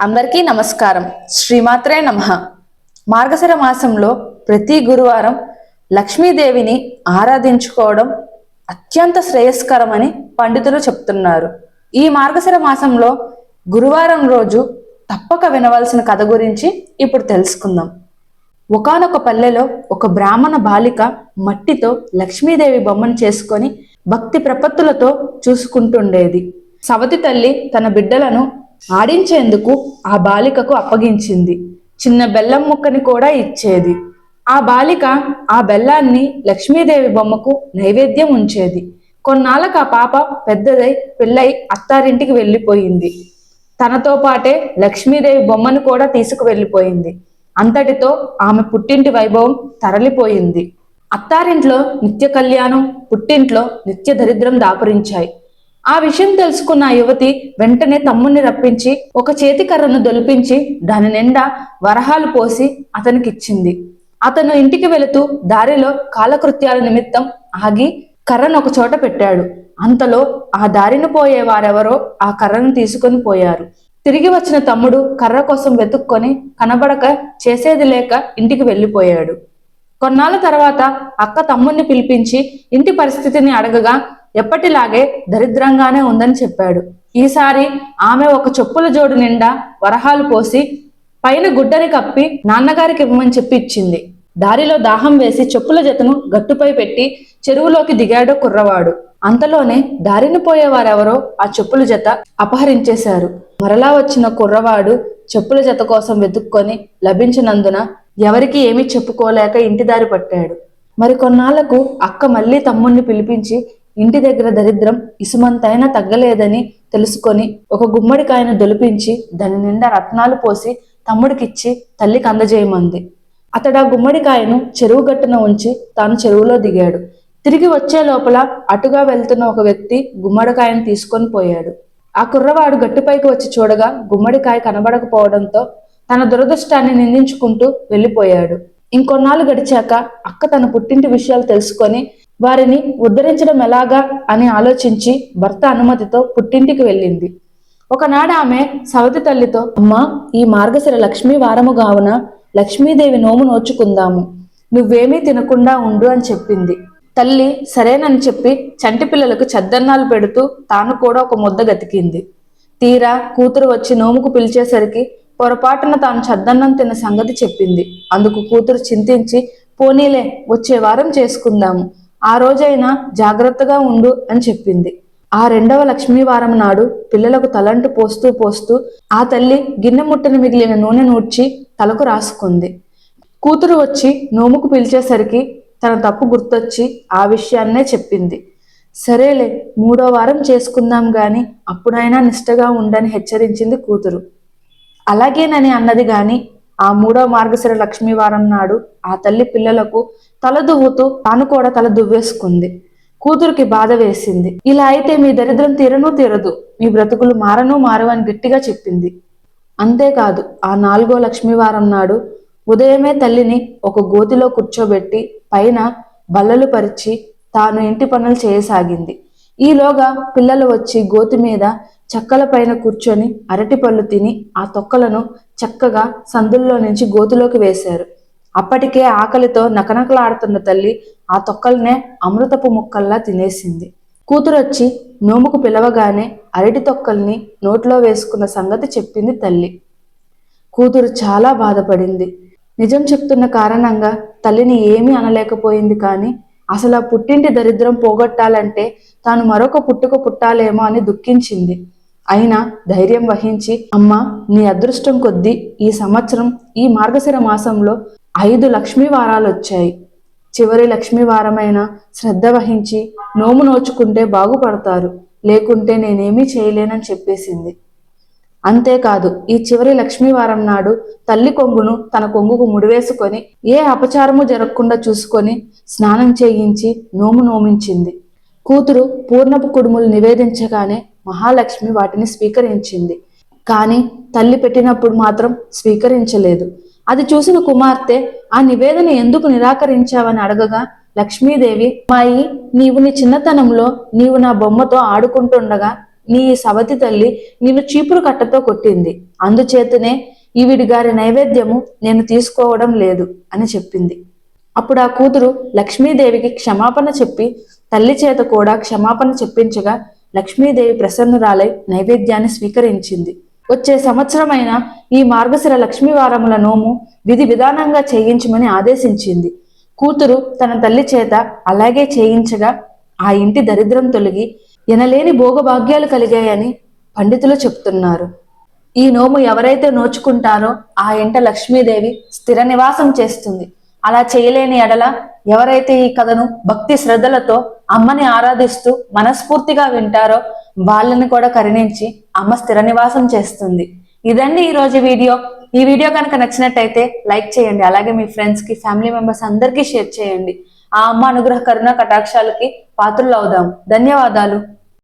అందరికీ నమస్కారం. శ్రీమాత్రే నమ. మార్గశిర మాసంలో ప్రతి గురువారం లక్ష్మీదేవిని ఆరాధించుకోవడం అత్యంత శ్రేయస్కరమని పండితులు చెప్తున్నారు. ఈ మార్గశిర మాసంలో గురువారం రోజు తప్పక వినవలసిన కథ గురించి ఇప్పుడు తెలుసుకుందాం. ఒకానొక పల్లెలో ఒక బ్రాహ్మణ బాలిక మట్టితో లక్ష్మీదేవి బొమ్మను చేసుకొని భక్తి ప్రపత్తులతో చూసుకుంటుండేది. సవతి తల్లి తన బిడ్డలను ఆడించేందుకు ఆ బాలికకు అప్పగించింది. చిన్న బెల్లం ముక్కని కూడా ఇచ్చేది. ఆ బాలిక ఆ బెల్లాన్ని లక్ష్మీదేవి బొమ్మకు నైవేద్యం ఉంచేది. కొన్నాళ్ళకు ఆ పాప పెద్దదై పెళ్ళై అత్తారింటికి వెళ్ళిపోయింది. తనతో పాటే లక్ష్మీదేవి బొమ్మను కూడా తీసుకువెళ్ళిపోయింది. అంతటితో ఆమె పుట్టింటి వైభవం తరలిపోయింది. అత్తారింట్లో నిత్య కళ్యాణం పుట్టింట్లో నిత్య దరిద్రం దాపురించాయి. ఆ విషయం తెలుసుకున్న యువతి వెంటనే తమ్ముణ్ణి రప్పించి ఒక చేతి కర్రను దొలిపించి దాని నిండా వరహాలు పోసి అతనికిచ్చింది. అతను ఇంటికి వెళుతూ దారిలో కాలకృత్యాల నిమిత్తం ఆగి కర్రను ఒక చోట పెట్టాడు. అంతలో ఆ దారిన పోయే వారెవరో ఆ కర్రను తీసుకొని పోయారు. తిరిగి వచ్చిన తమ్ముడు కర్ర కోసం వెతుక్కొని కనబడక చేసేది లేక ఇంటికి వెళ్ళిపోయాడు. కొన్నాళ్ళ తర్వాత అక్క తమ్ముణ్ణి పిలిపించి ఇంటి పరిస్థితిని అడగగా ఎప్పటిలాగే దరిద్రంగానే ఉందని చెప్పాడు. ఈసారి ఆమె ఒక చెప్పుల జోడు నిండా వరహాలు పోసి పైన గుడ్డని కప్పి నాన్నగారికి ఇవ్వమని చెప్పి ఇచ్చింది. దారిలో దాహం వేసి చెప్పుల జతను గట్టుపై పెట్టి చెరువులోకి దిగాడు కుర్రవాడు. అంతలోనే దారిని పోయేవారెవరో ఆ చెప్పుల జత అపహరించేశారు. మరలా వచ్చిన కుర్రవాడు చెప్పుల జత కోసం వెతుక్కొని లభించినందున ఎవరికి ఏమీ చెప్పుకోలేక ఇంటి దారి పట్టాడు. మరి కొన్నాళ్ళకు అక్క మళ్ళీ తమ్ముణ్ణి పిలిపించి ఇంటి దగ్గర దరిద్రం ఇసుమంతైనా తగ్గలేదని తెలుసుకొని ఒక గుమ్మడికాయను దొలిపించి దాని నిండా రత్నాలు పోసి తమ్ముడికిచ్చి తల్లికి అందజేయమంది. అతడు ఆ గుమ్మడికాయను చెరువు గట్టున ఉంచి తాను చెరువులో దిగాడు. తిరిగి వచ్చే లోపల అటుగా వెళ్తున్న ఒక వ్యక్తి గుమ్మడికాయను తీసుకొని పోయాడు. ఆ కుర్రవాడు గట్టుపైకి వచ్చి చూడగా గుమ్మడికాయ కనబడకపోవడంతో తన దురదృష్టాన్ని నిందించుకుంటూ వెళ్ళిపోయాడు. ఇంకొన్నాళ్ళు గడిచాక అక్క తన పుట్టింటి విషయాలు తెలుసుకొని వారిని ఉద్ధరించడం ఎలాగా అని ఆలోచించి భర్త అనుమతితో పుట్టింటికి వెళ్ళింది. ఒకనాడు ఆమె సవతి తల్లితో అమ్మ ఈ మార్గశిర లక్ష్మీ వారము గావున లక్ష్మీదేవి నోము నోచుకుందాము. నువ్వేమీ తినకుండా ఉండు అని చెప్పింది. తల్లి సరేనని చెప్పి చంటి పిల్లలకు చద్దన్నాలు పెడుతూ తాను కూడా ఒక ముద్ద గతికింది. తీరా కూతురు వచ్చి నోముకు పిలిచేసరికి పొరపాటున తాను చద్దన్నం తిన్న సంగతి చెప్పింది. అందుకు కూతురు చింతించి పోనీలే వచ్చే వారం చేసుకుందాము. ఆ రోజైనా జాగ్రత్తగా ఉండు అని చెప్పింది. ఆ రెండవ లక్ష్మీ వారం నాడు పిల్లలకు తలంటు పోస్తూ పోస్తూ ఆ తల్లి గిన్నె ముట్టను మిగిలిన నూనె నూడ్చి తలకు రాసుకుంది. కూతురు వచ్చి నోముకు పిలిచేసరికి తన తప్పు గుర్తొచ్చి ఆ విషయాన్నే చెప్పింది. సరేలే మూడో వారం చేసుకుందాం గాని అప్పుడైనా నిష్టగా ఉండని హెచ్చరించింది కూతురు. అలాగేనని అన్నది గాని ఆ మూడో మార్గశిర లక్ష్మీవారం నాడు ఆ తల్లి పిల్లలకు తల దువ్వుతూ తాను కూడా తల దువ్వేసుకుంది. కూతురికి బాధ వేసింది. ఇలా అయితే మీ దరిద్రం తీరను తీరదు. మీ బ్రతుకులు మారను మారవు అని గట్టిగా చెప్పింది. అంతేకాదు ఆ నాలుగో లక్ష్మీవారం నాడు ఉదయమే తల్లిని ఒక గోతిలో కూర్చోబెట్టి పైన బల్లలు పరిచి తాను ఇంటి పనులు చేయసాగింది. ఈలోగా పిల్లలు వచ్చి గోతి మీద చెక్కల పైన కూర్చొని అరటి పళ్ళు తిని ఆ తొక్కలను చక్కగా సందుల్లో నుంచి గోతిలోకి వేశారు. అప్పటికే ఆకలితో నకనకలాడుతున్న తల్లి ఆ తొక్కల్నే అమృతపు ముక్కల్లా తినేసింది. కూతురొచ్చి నోముకు పిలవగానే అరటి తొక్కల్ని నోట్లో వేసుకున్న సంగతి చెప్పింది తల్లి. కూతురు చాలా బాధపడింది. నిజం చెప్తున్న కారణంగా తల్లిని ఏమీ అనలేకపోయింది కానీ అసలు ఆ పుట్టింటి దరిద్రం పోగొట్టాలంటే తాను మరొక పుట్టుక పుట్టాలేమో అని దుఃఖించింది. అయినా ధైర్యం వహించి అమ్మా నీ అదృష్టం కొద్దీ ఈ సంవత్సరం ఈ మార్గశిర మాసంలో ఐదు లక్ష్మీ వారాలు వచ్చాయి. చివరి లక్ష్మీ వారమైన శ్రద్ధ వహించి నోము నోచుకుంటే బాగుపడతారు. లేకుంటే నేనేమీ చేయలేనని చెప్పేసింది. అంతేకాదు ఈ చివరి లక్ష్మీవారం నాడు తల్లి కొంగును తన కొంగుకు ముడివేసుకొని ఏ అపచారము జరగకుండా చూసుకొని స్నానం చేయించి నోము నోమించింది. కూతురు పూర్ణపు కుడుములు నివేదించగానే మహాలక్ష్మి వాటిని స్వీకరించింది. కానీ తల్లి పెట్టినప్పుడు మాత్రం స్వీకరించలేదు. అది చూసిన కుమార్తె ఆ నివేదన ఎందుకు నిరాకరించావని అడగగా లక్ష్మీదేవి మాయి నీవు నీ చిన్నతనంలో నీవు నా బొమ్మతో ఆడుకుంటుండగా నీ సవతి తల్లి నిన్ను చీపురు కట్టతో కొట్టింది. అందుచేతనే ఈవిడి గారి నైవేద్యము నేను తీసుకోవడం లేదు అని చెప్పింది. అప్పుడు ఆ కూతురు లక్ష్మీదేవికి క్షమాపణ చెప్పి తల్లి చేత కూడా క్షమాపణ చెప్పించగా లక్ష్మీదేవి ప్రసన్నురాలై నైవేద్యాన్ని స్వీకరించింది. వచ్చే సంవత్సరమైన ఈ మార్గశిర లక్ష్మీవారముల నోము విధి విధానంగా చేయించమని ఆదేశించింది. కూతురు తన తల్లి చేత అలాగే చేయించగా ఆ ఇంటి దరిద్రం తొలగి ఎనలేని భోగభాగ్యాలు కలిగాయని పండితులు చెప్తున్నారు. ఈ నోము ఎవరైతే నోచుకుంటారో ఆ ఇంట లక్ష్మీదేవి స్థిర నివాసం చేస్తుంది. అలా చేయలేని ఎడల ఎవరైతే ఈ కథను భక్తి శ్రద్ధలతో అమ్మని ఆరాధిస్తూ మనస్ఫూర్తిగా వింటారో వాళ్ళని కూడా కరుణించి అమ్మ స్థిర నివాసం చేస్తుంది. ఇదండి ఈ రోజు వీడియో. ఈ వీడియో కనుక నచ్చినట్టయితే లైక్ చేయండి. అలాగే మీ ఫ్రెండ్స్కి ఫ్యామిలీ మెంబర్స్ అందరికీ షేర్ చేయండి. ఆ అమ్మ అనుగ్రహ కరుణ కటాక్షాలకి పాత్రలు అవుదాం ధన్యవాదాలు.